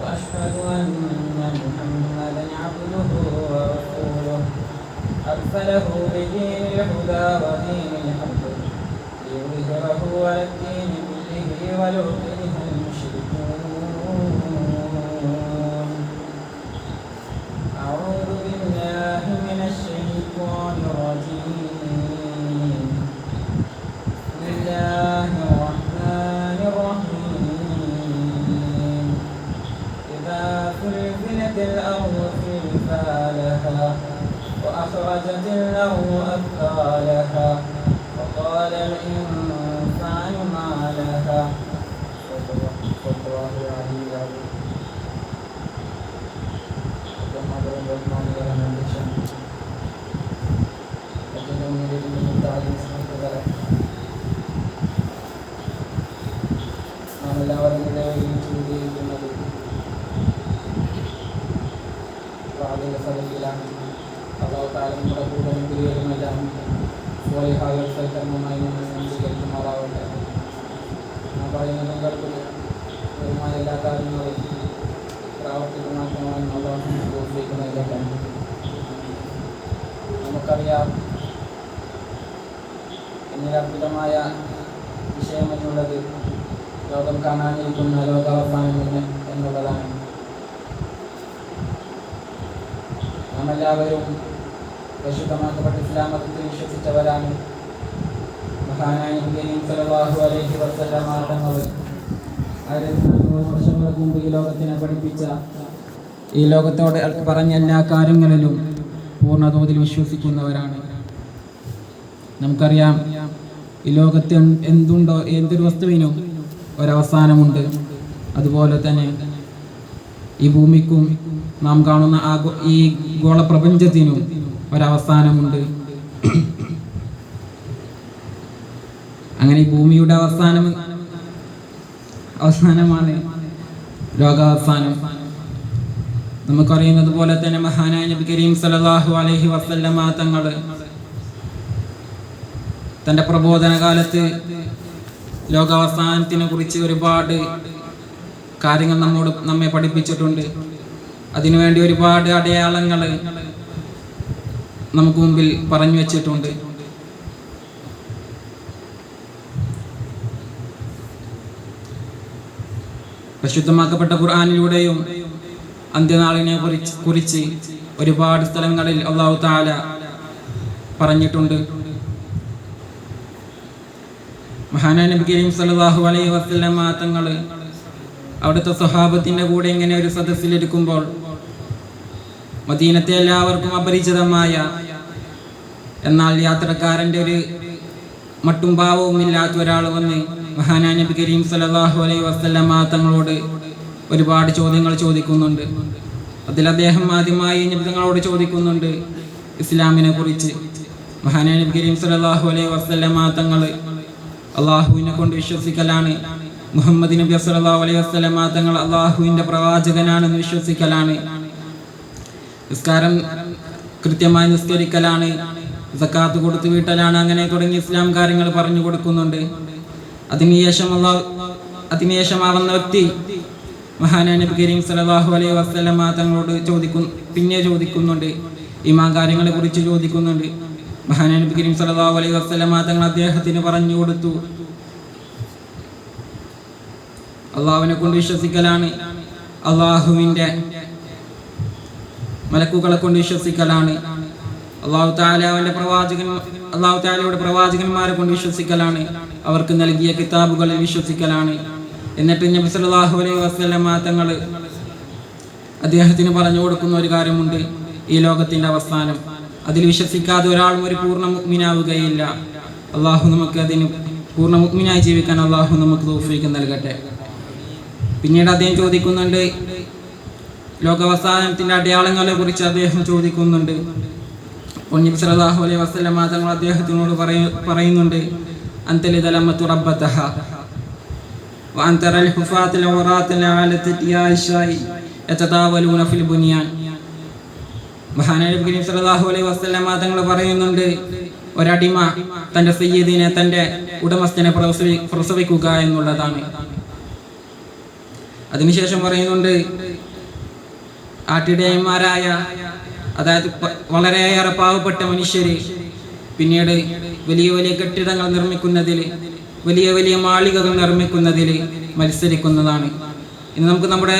وأشهد أن محمدا عبده ورسوله. أرسله بدين الهدى ودين الحق. ليظهره على الدين كله ولو എല്ലാ കാര്യങ്ങളും പ്രാവർത്തികമാക്കുവാൻ അള്ളാഹു തോഫീക്കുന്നതിലൊക്കെ നമുക്കറിയാം എന്നിൽ വിഷയം വിഷയമെന്നുള്ളത് ലോകം കാണാനിരിക്കുന്ന ലോകാവസാനം എന്ന് എന്നുള്ളതാണ്. നാം എല്ലാവരും പരിശുദ്ധമാക്കപ്പെട്ട ഇസ്ലാം വിശ്വസിച്ചവരാണ്. മഹാനായ ഇന്ത്യയും സലവാഹു അലൈഹി വസല്ലം തങ്ങൾ ഈ പഠിപ്പിച്ച ഈ ലോകത്തോട് പറഞ്ഞ എല്ലാ കാര്യങ്ങളിലും പൂർണതോതിൽ വിശ്വസിക്കുന്നവരാണ്. നമുക്കറിയാം ഈ ലോകത്ത് എന്ത് എന്തുണ്ടോ എന്തൊരു വസ്തുവിനും ഒരവസാനമുണ്ട്. അതുപോലെ തന്നെ ഈ ഭൂമിക്കും നാം കാണുന്ന ആ ഈ ഗോളപ്രപഞ്ചത്തിനും ഒരവസാനമുണ്ട്. അങ്ങനെ ഈ ഭൂമിയുടെ അവസാനം അവസാനമാണ് ലോകാവസാനം നമുക്കറിയുന്നത് പോലെ തന്നെ മഹാനായ നബി കരീം സല്ലല്ലാഹു അലൈഹി വസല്ലമ തങ്ങൾ തന്റെ പ്രബോധന കാലത്ത് ലോകാവസാനത്തിനെ കുറിച്ച് ഒരുപാട് കാര്യങ്ങൾ നമ്മോട് നമ്മെ പഠിപ്പിച്ചിട്ടുണ്ട്. അതിനുവേണ്ടി ഒരുപാട് അടയാളങ്ങൾ നമുക്ക് മുമ്പിൽ പറഞ്ഞു വെച്ചിട്ടുണ്ട്. പരിശുദ്ധമാക്കപ്പെട്ട ഖുർആാനിലൂടെയും അന്ത്യനാളിനെ കുറിച്ച് കുറിച്ച് ഒരുപാട് സ്ഥലങ്ങളിൽ അള്ളാഹു താല പറഞ്ഞിട്ടുണ്ട്. മഹാനാ നബി കരീം സല്ലല്ലാഹു അലൈഹി വസല്ലമ തങ്ങൾ അവിടുത്തെ സ്വഹാബത്തിന്റെ കൂടെ ഇങ്ങനെ ഒരു സദസ്സിലിരിക്കുമ്പോൾ മദീനത്തെ എല്ലാവർക്കും അപരിചിതമായ എന്നാൽ യാത്രക്കാരന്റെ ഒരു മട്ടുംഭാവവും ഇല്ലാത്ത ഒരാൾ വന്ന് മഹാനാ നബി കരീം സല്ലല്ലാഹു അലൈഹി വസല്ലമ തങ്ങളോട് ഒരുപാട് ചോദ്യങ്ങൾ ചോദിക്കുന്നുണ്ട്. അതിൽ അദ്ദേഹം ആദ്യമായി നബി തങ്ങളോട് ചോദിക്കുന്നുണ്ട് ഇസ്ലാമിനെ കുറിച്ച്. മഹാനാ നബി കരീം സല്ലല്ലാഹു അലൈഹി വസല്ലമ തങ്ങൾ അള്ളാഹുവിനെ കൊണ്ട് വിശ്വസിക്കലാണ്. മുഹമ്മദ് നബി സല്ലല്ലാഹു അലൈഹി വസല്ലമ തങ്ങൾ അള്ളാഹുവിന്റെ പ്രവാചകനാണെന്ന് വിശ്വസിക്കലാണ്. നിസ്കാരം കൃത്യമായി നിസ്കരിക്കലാണ്. സക്കാത്ത് കൊടുത്തു വീട്ടലാണ്. അങ്ങനെ തുടങ്ങി ഇസ്ലാം കാര്യങ്ങൾ പറഞ്ഞു കൊടുക്കുന്നുണ്ട്. അതിനുശേഷം അള്ളാഹു അതിനുശേഷം വ്യക്തി മഹാനായ നബി കരീം സല്ലല്ലാഹു അലൈഹി വസല്ലമ തങ്ങളോട് ചോദിക്കുന്നു പിന്നെ ചോദിക്കുന്നുണ്ട്. ഈമാൻ കാര്യങ്ങളെ കുറിച്ച് ചോദിക്കുന്നുണ്ട്. മഹാനായ നബി കരീം സല്ലല്ലാഹു അലൈഹി വസല്ലമ തങ്ങൾ അദ്ദേഹത്തിന് പറഞ്ഞു കൊടുത്തു. അള്ളാഹുവിനെ കൊണ്ട് വിശ്വസിക്കലാണ്. അള്ളാഹുവിന്റെ മലക്കുകളെ കൊണ്ട് വിശ്വസിക്കലാണ്. അള്ളാഹു താലാവിന്റെ പ്രവാചകൻ അള്ളാഹു താലയുടെ പ്രവാചകന്മാരെ കൊണ്ട് വിശ്വസിക്കലാണ്. അവർക്ക് നൽകിയ കിതാബുകളിൽ വിശ്വസിക്കലാണ്. എന്നിട്ട് നബി സല്ലല്ലാഹു അലൈഹി വസല്ലമ തങ്ങൾ അദ്ദേഹത്തിന് പറഞ്ഞു കൊടുക്കുന്ന ഒരു കാര്യമുണ്ട് ഈ ലോകത്തിന്റെ അവസാനം. അതിൽ വിശ്വസിക്കാതെ ഒരാളും ഒരു പൂർണ മുഗ്മിനാവുകയില്ല അള്ളാഹു നമുക്ക് അതിന് പൂർണ മുഗ്മിനായി ജീവിക്കാൻ അള്ളാഹു നമുക്ക് തോഫിക്കും നൽകട്ടെ. പിന്നീട് അദ്ദേഹം ചോദിക്കുന്നുണ്ട് ലോകാവസാനത്തിന്റെ അടയാളങ്ങളെ കുറിച്ച് അദ്ദേഹം ചോദിക്കുന്നുണ്ട്. പൊന്നിബ് സല്ലല്ലാഹു അലൈഹി വസല്ലം തങ്ങൾ അദ്ദേഹത്തിനോട് പറയ- പറയുന്നുണ്ട് അന്തലിതലമ്മത്തു റബ്ബത്തഹ وأن ترى الحفاة العراة العالة الياشاء يتطاولون في البنيان മഹാനായ കരീം സല്ലല്ലാഹു അലൈഹി വസല്ലം തങ്ങൾ പറയുന്നുണ്ട് ഒരടിമ തന്റെ സയ്യിദിനെ തന്റെ ഉടമസ്ഥനെ പ്രസവി പ്രസവിക്കുക എന്നുള്ളതാണ് അതിനുശേഷം പറയുന്നുണ്ട് ആട്ടിടയന്മാരായ അതായത് വളരെയേറെ പാവപ്പെട്ട മനുഷ്യർ പിന്നീട് വലിയ വലിയ കെട്ടിടങ്ങൾ നിർമ്മിക്കുന്നതിൽ വലിയ വലിയ മാളികകൾ നിർമ്മിക്കുന്നതിൽ മത്സരിക്കുന്നതാണ്. ഇന്ന് നമുക്ക് നമ്മുടെ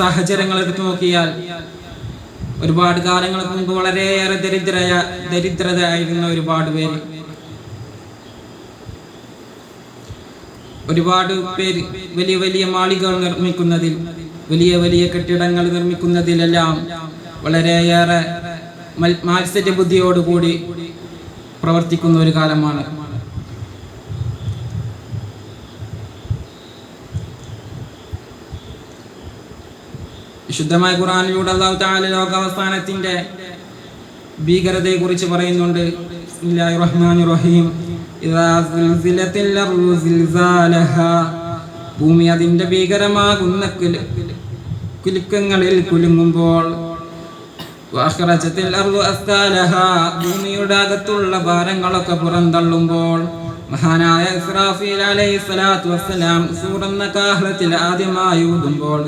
സാഹചര്യങ്ങൾ എടുത്തു നോക്കിയാൽ ഒരുപാട് കാലങ്ങൾക്ക് മുമ്പ് വളരെയേറെ ദരിദ്രയ ദരിദ്രതയായിരുന്ന ഒരുപാട് പേര്. ഒരുപാട് പേര് വലിയ വലിയ മാളികകൾ നിർമ്മിക്കുന്നതിൽ വലിയ വലിയ കെട്ടിടങ്ങൾ നിർമ്മിക്കുന്നതിലെല്ലാം വളരെയേറെ മാത്സര്യ ബുദ്ധിയോടുകൂടി പ്രവർത്തിക്കുന്ന ഒരു കാലമാണ്. വിശുദ്ധമായ ഖുറാനിലൂടെ അള്ളാഹു ലോകാവസാനത്തിന്റെ ഭീകരതയെ കുറിച്ച് പറയുന്നുണ്ട് റഹീം ഭൂമി അതിന്റെ ഭീകരമാകുന്ന കുലു- കുലുക്കങ്ങളിൽ കുലുങ്ങുമ്പോൾ ഭൂമിയുടെ അകത്തുള്ള ഭാരങ്ങളൊക്കെ പുറന്തള്ളുമ്പോൾ മഹാനായ ഇസ്രാഫീൽ അലൈഹി സ്വലാത്തു വസ്സലാം സൂറന്ന കാഹളത്തിൽ ആദ്യമായി ഊതുമ്പോൾ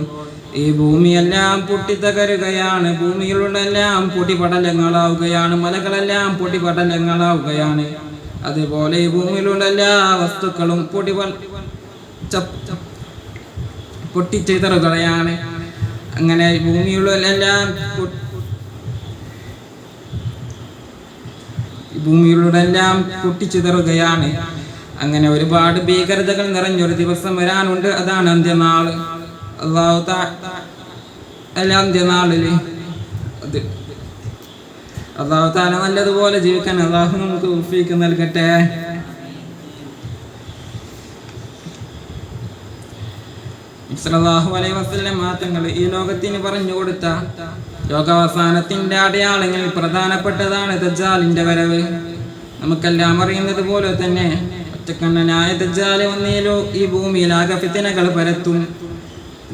ഈ ഭൂമിയെല്ലാം പൊട്ടിത്തകരുകയാണ് ഭൂമിയിലുള്ളെല്ലാം പൊടിപടലങ്ങളാവുകയാണ് മലകളെല്ലാം പൊടിപടലങ്ങളാവുകയാണ്. അതുപോലെ ഈ ഭൂമിയിലുള്ള എല്ലാ വസ്തുക്കളും പൊടി പൊട്ടിച്ചിതറുകളെയാണ് അങ്ങനെ ഭൂമിയിലുള്ള എല്ലാം ഭൂമിയിലൂടെല്ലാം പൊട്ടിച്ചിതറുകയാണ് അങ്ങനെ ഒരുപാട് ഭീകരതകൾ നിറഞ്ഞൊരു ദിവസം വരാനുണ്ട്. അതാണ് അന്ത്യനാൾ അള്ളാഹു അല്ല അന്ത്യനാളിൽ. അത് അള്ളാഹു താല നല്ലതുപോലെ ജീവിക്കാൻ അള്ളാഹു നമുക്ക് ഉഫീക്ക് നൽകട്ടെ. അലൈഹി വസല്ലം മാറ്റങ്ങൾ ഈ ലോകത്തിന് പറഞ്ഞു കൊടുത്ത ലോകാവസാനത്തിന്റെ അടയാളങ്ങളിൽ പ്രധാനപ്പെട്ടതാണ് ദജ്ജാലിന്റെ വരവ്. നമുക്കെല്ലാം അറിയുന്നത് പോലെ തന്നെ ഒറ്റക്കണ്ണനായ ദജാൽ വന്നേലോ ഈ ഭൂമിയിൽ ആകെ പരത്തും.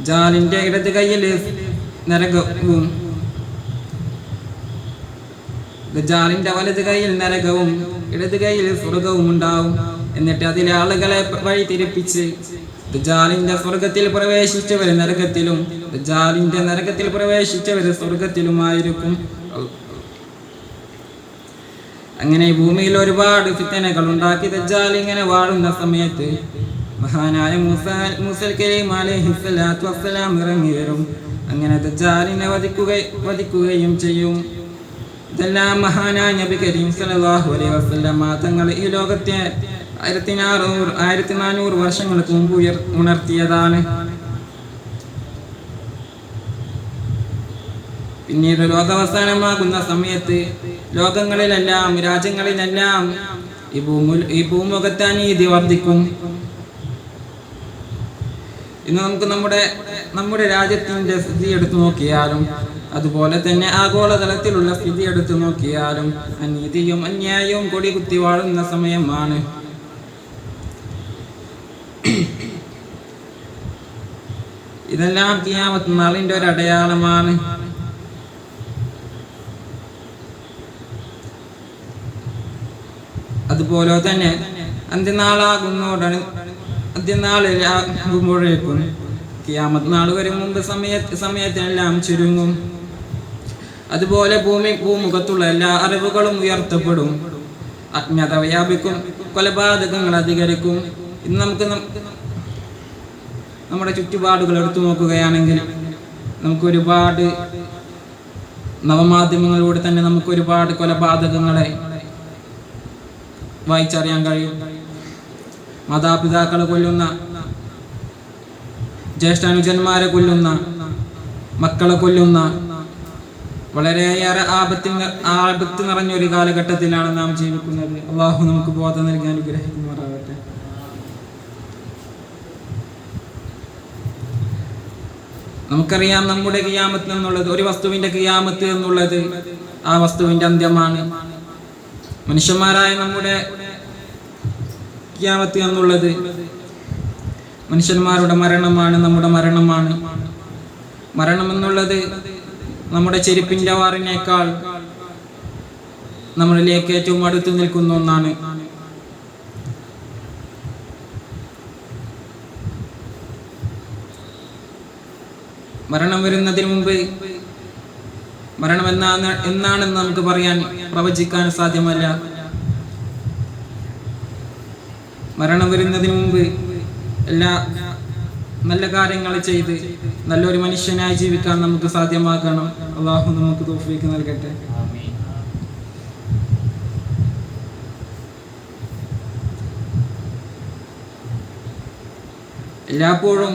ജാലിന്റെ ഇടത് കയ്യിൽ നരകവും ദജാലിന്റെ വലത് കയ്യിൽ നരകവും ഇടത് കയ്യിൽ സ്വർഗവും ഉണ്ടാവും. എന്നിട്ട് അതിലെ ആളുകളെ വഴി തിരിപ്പിച്ച് ദജ്ജാലിന്റെ സ്വർഗത്തിൽ പ്രവേശിച്ചവർ നരകത്തിലും ദജാലിന്റെ നരകത്തിൽ പ്രവേശിച്ചവർ സ്വർഗത്തിലുമായിരിക്കും. അങ്ങനെ ഭൂമിയിൽ ഒരുപാട് ഫിത്തനകൾ ഉണ്ടാക്കി ദജ്ജാൽ ഇങ്ങനെ വാഴുന്ന സമയത്ത് മഹാനായ മൂസ മൂസൽ കരീം അലൈഹിസ്സലാത്തു വസ്സലാം ഇറങ്ങി വരും. അങ്ങനെ ദജ്ജാലിനെ വധിക്കുക വധിക്കുകയും ചെയ്യും. ഇതെല്ലാം മഹാനായ നബി കരീം സലാഹു അലൈഹി വസല്ലം തങ്ങൾ ഈ ലോകത്തെ ആയിരത്തി നാനൂറ് ആയിരത്തി നാനൂറ് വർഷങ്ങൾക്ക് മുമ്പ് ഉയർ ഉണർത്തിയതാണ്. പിന്നീട് ലോകാവസാനമാകുന്ന സമയത്ത് ലോകങ്ങളിലെല്ലാം രാജ്യങ്ങളിലെല്ലാം ഈ ഭൂമു ഈ ഭൂമുഖത്താൻ നീതി വർദ്ധിക്കും. ഇന്ന് നമുക്ക് നമ്മുടെ നമ്മുടെ രാജ്യത്തിന്റെ സ്ഥിതി എടുത്തു നോക്കിയാലും അതുപോലെ തന്നെ ആഗോളതലത്തിലുള്ള സ്ഥിതി എടുത്തു നോക്കിയാലും അനീതിയും അന്യായവും കൊടികുത്തി വാഴുന്ന സമയമാണ്. ഇതെല്ലാം കിയാമത്ത് നാളിന്റെ ഒരു അടയാളമാണ്. അതുപോലെ തന്നെ അന്ത്യനാളാകുന്നോടാണ് അന്ത്യനാളാകുമ്പോഴേക്കും കിയാമത്ത് നാൾ വരും മുമ്പ് സമയത്ത് സമയത്തിനെല്ലാം ചുരുങ്ങും. അതുപോലെ ഭൂമി ഭൂമുഖത്തുള്ള എല്ലാ അറിവുകളും ഉയർത്തപ്പെടും. അജ്ഞത വ്യാപിക്കും. കൊലപാതകങ്ങൾ അധികരിക്കും. ഇന്ന് നമുക്ക് നമ്മുടെ ചുറ്റുപാടുകൾ എടുത്തു നോക്കുകയാണെങ്കിൽ നമുക്ക് ഒരുപാട് നവമാധ്യമങ്ങളിലൂടെ തന്നെ നമുക്ക് ഒരുപാട് കൊലപാതകങ്ങളെ വായിച്ചറിയാൻ കഴിയും. മാതാപിതാക്കളെ കൊല്ലുന്ന ജ്യേഷ്ഠാനുജന്മാരെ കൊല്ലുന്ന മക്കളെ കൊല്ലുന്ന വളരെയേറെ ആപത്തി ആപത്ത് നിറഞ്ഞൊരു കാലഘട്ടത്തിലാണ് നാം ജീവിക്കുന്നത്. അള്ളാഹു നമുക്ക് ബോധം നൽകാൻ അനുഗ്രഹിക്കുമാറാവട്ടെ നമുക്കറിയാം നമ്മുടെ കിയാമത്ത് എന്നുള്ളത് ഒരു വസ്തുവിന്റെ കിയാമത്ത് എന്നുള്ളത് ആ വസ്തുവിന്റെ അന്ത്യമാണ്. മനുഷ്യന്മാരായ നമ്മുടെ കിയാമത്ത് എന്നുള്ളത് മനുഷ്യന്മാരുടെ മരണമാണ് നമ്മുടെ മരണമാണ്. മരണം എന്നുള്ളത് നമ്മുടെ ചെരുപ്പിന്റെ വാറിനേക്കാൾ നമ്മളിലേക്ക് ഏറ്റവും അടുത്ത് നിൽക്കുന്ന ഒന്നാണ്. മരണം വരുന്നതിന് മുമ്പ് മരണം എന്നാണ് എന്നാണെന്ന് നമുക്ക് പറയാൻ പ്രവചിക്കാൻ സാധ്യമല്ല. മരണം വരുന്നതിന് മുമ്പ് എല്ലാ നല്ല കാര്യങ്ങൾ ചെയ്ത് നല്ലൊരു മനുഷ്യനായി ജീവിക്കാൻ നമുക്ക് സാധ്യമാക്കണം അള്ളാഹു നമുക്ക് തോഫിക്ക് നൽകട്ടെ. എല്ലാപ്പോഴും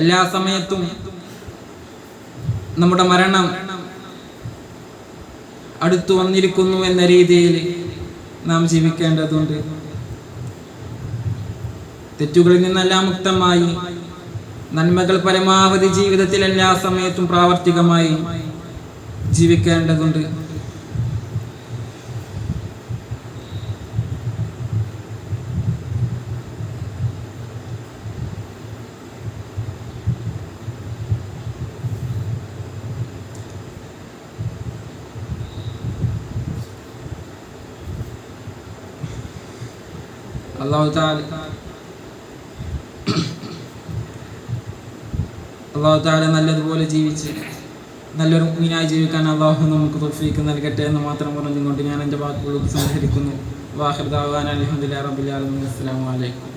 എല്ലാ സമയത്തും നമ്മുടെ മരണം അടുത്തു വന്നിരിക്കുന്നു എന്ന രീതിയിൽ നാം ജീവിക്കേണ്ടതുണ്ട്. തെറ്റുകളിൽ നിന്നെല്ലാം മുക്തമായി നന്മകൾ പരമാവധി ജീവിതത്തിൽ എല്ലാ സമയത്തും പ്രാവർത്തികമായി ജീവിക്കേണ്ടതുണ്ട്. അള്ളാഹു താല നല്ലതുപോലെ ജീവിച്ച് നല്ലൊരു മീനായി ജീവിക്കാൻ അള്ളാഹു നമുക്ക് തൊഫീക്ക് നൽകട്ടെ എന്ന് മാത്രം പറഞ്ഞുകൊണ്ട് ഞാൻ എന്റെ വാക്കുകൾ സംഹരിക്കുന്നു വാഹൃദാവാൻ അലഹമുല്ലാ റബുലാലും അസ്സാം വലൈക്കും